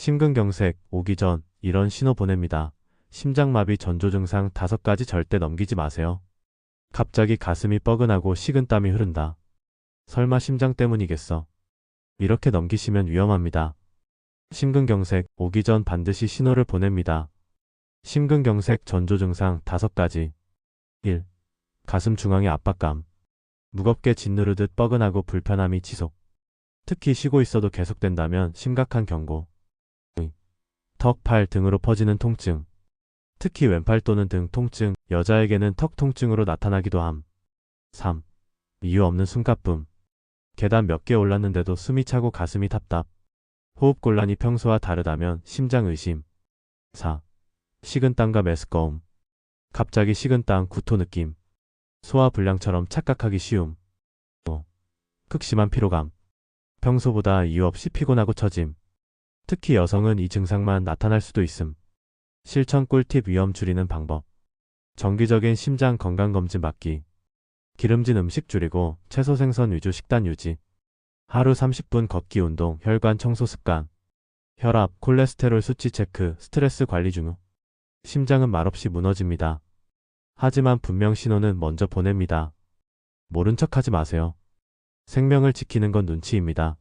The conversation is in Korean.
심근경색 오기 전 이런 신호 보냅니다. 심장마비 전조 증상 다섯 가지 절대 넘기지 마세요. 갑자기 가슴이 뻐근하고 식은땀이 흐른다. 설마 심장 때문이겠어. 이렇게 넘기시면 위험합니다. 심근경색 오기 전 반드시 신호를 보냅니다. 심근경색 전조 증상 다섯 가지 1. 가슴 중앙의 압박감 무겁게 짓누르듯 뻐근하고 불편함이 지속 특히 쉬고 있어도 계속된다면 심각한 경고 의. 턱, 팔 등으로 퍼지는 통증. 특히 왼팔 또는 등 통증 여자에게는 턱 통증으로 나타나기도 함. 3. 이유 없는 숨가쁨. 계단 몇 개 올랐는데도 숨이 차고 가슴이 답답. 호흡 곤란이 평소와 다르다면 심장 의심. 4. 식은땀과 메스꺼움. 갑자기 식은땀 구토 느낌. 소화 불량처럼 착각하기 쉬움. 5. 극심한 피로감. 평소보다 이유 없이 피곤하고 처짐 특히 여성은 이 증상만 나타날 수도 있음 실천 꿀팁 위험 줄이는 방법 정기적인 심장 건강검진 받기 기름진 음식 줄이고 채소 생선 위주 식단 유지 하루 30분 걷기 운동 혈관 청소 습관 혈압 콜레스테롤 수치 체크 스트레스 관리 중후 심장은 말없이 무너집니다. 하지만 분명 신호는 먼저 보냅니다. 모른 척 하지 마세요. 생명을 지키는 건 눈치입니다.